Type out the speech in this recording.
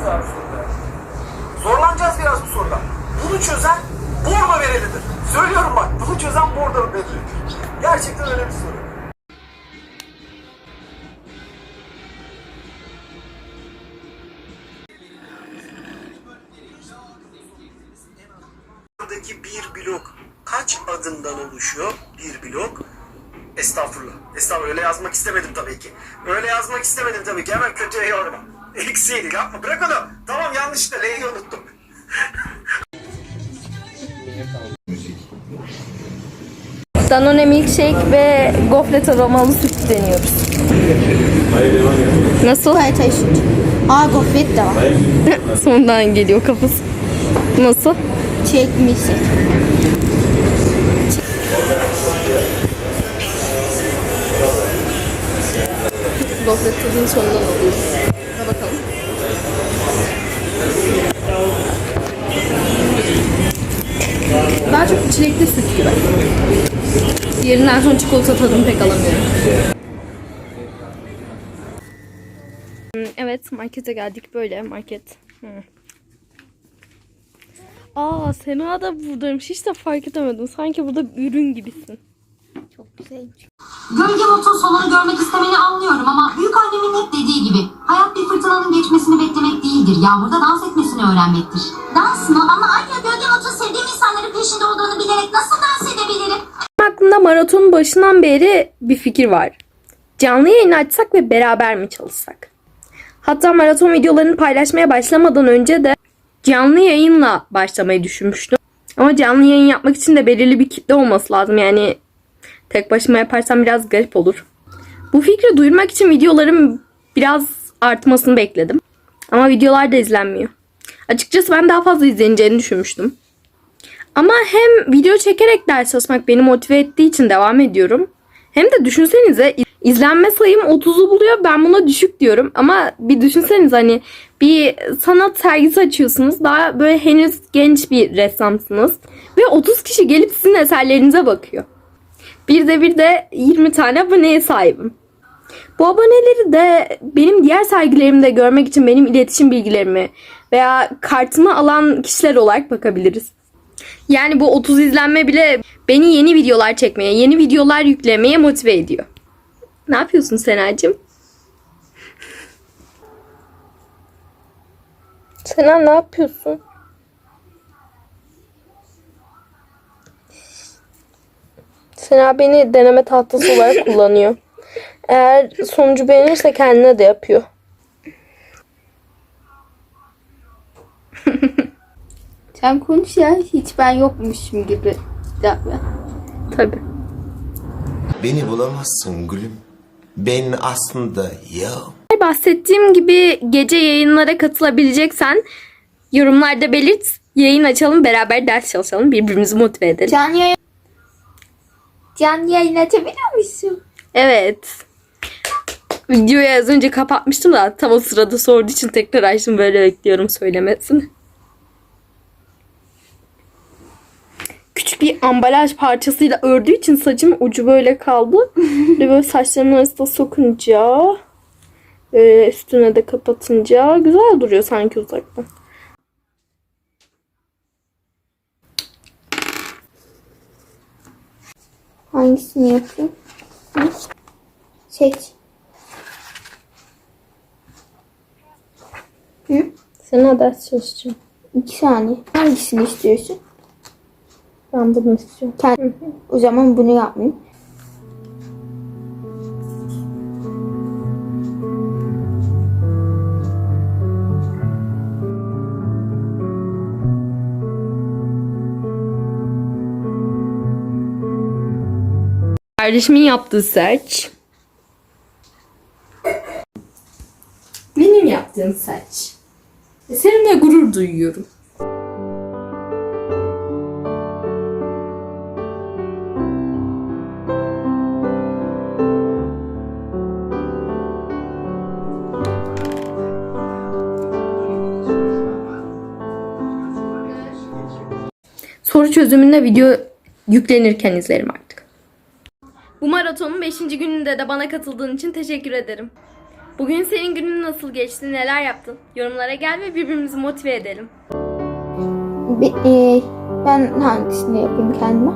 güzel bir. Zorlanacağız biraz bu soruda. Bunu çözen bordo verelidir. Söylüyorum bak bunu çözen bordo verelidir. Gerçekten öyle bir soru. Buradaki bir blok kaç adımdan oluşuyor? Bir blok. Estağfurullah. Estağfurullah. Öyle yazmak istemedim tabii ki. Öyle yazmak istemedim tabii ki. Hemen kötüye yorma. Eksi yedi. Yapma. Bırak onu. Tamam yanlışlıkla L'yi unuttum. Danone milkshake ve gofret aromalı süt deniyoruz. Nasıl? Çay süt. Aa gofret de var. Sondan geliyor kafası. Nasıl? Çekmişsin. Gofret tadını sonundan alıyoruz. Daha çok çilekli süt gibi. Diğerinden sonra çikolata tadını pek alamıyorum. Hmm, Evet markete geldik böyle market. Hı. Aa Sena da buradaymış hiç de fark edemedim. Sanki burada ürün gibisin. Çok güzelmiş. Gölge Bot'un sonunu görmek istemeni anlıyorum ama büyük annemin hep dediği gibi hayat bir fırtınanın geçmesini beklemek değildir. Yağmurda dans etmesini öğrenmektir. Dans mı? Ama maratonun başından beri bir fikir var. Canlı yayın açsak ve beraber mi çalışsak? Hatta maraton videolarını paylaşmaya başlamadan önce de canlı yayınla başlamayı düşünmüştüm. Ama canlı yayın yapmak için de belirli bir kitle olması lazım. Yani tek başıma yaparsam biraz garip olur. Bu fikri duyurmak için videolarım biraz artmasını bekledim. Ama videolar da izlenmiyor. Açıkçası ben daha fazla izleneceğini düşünmüştüm. Ama hem video çekerek ders çalışmak beni motive ettiği için devam ediyorum. Hem de düşünsenize izlenme sayım 30'u buluyor. Ben buna düşük diyorum. Ama bir düşünseniz hani bir sanat sergisi açıyorsunuz. Daha böyle henüz genç bir ressamsınız. Ve 30 kişi gelip sizin eserlerinize bakıyor. Bir de bir de 20 tane aboneye sahibim. Bu aboneleri de benim diğer sergilerimde görmek için benim iletişim bilgilerimi veya kartımı alan kişiler olarak bakabiliriz. Yani bu 30 izlenme bile beni yeni videolar çekmeye, yeni videolar yüklemeye motive ediyor. Ne yapıyorsun Sena'cığım? Sena ne yapıyorsun? Sena beni deneme tahtası olarak kullanıyor. Eğer sonucu beğenirse kendine de yapıyor. Sen konuş ya. Hiç ben yokmuşum gibi. Ver. Tabii. Beni bulamazsın gülüm. Ben aslında ya. Bahsettiğim gibi gece yayınlara katılabileceksen yorumlarda belirt. Yayın açalım beraber ders çalışalım. Birbirimizi motive edelim. Canlı yayın. Canlı yayın açabiliyor musun? Evet. Videoyu az önce kapatmıştım da tam o sırada sorduğu için tekrar açtım böyle bekliyorum söylemesini. Küçük bir ambalaj parçasıyla ördüğü için saçımın ucu böyle kaldı. Ve böyle saçlarımın arasında sokunca böyle üstüne de kapatınca güzel duruyor sanki uzaktan. Hangisini yapayım? Seç. Hı? Sana ders çalışacağım. İki saniye. Hangisini istiyorsun? Ben bunu istiyorum. Kend- o zaman bunu yapmayayım. Kardeşimin yaptığı saç. Benim yaptığım saç. E, Seninle gurur duyuyorum. Soru çözümünde video yüklenirken izlerim artık. Bu maratonun 5. gününde de bana katıldığın için teşekkür ederim. Bugün senin günün nasıl geçti, neler yaptın? Yorumlara gel ve birbirimizi motive edelim. Be- e, ben hangisini yapayım kendime?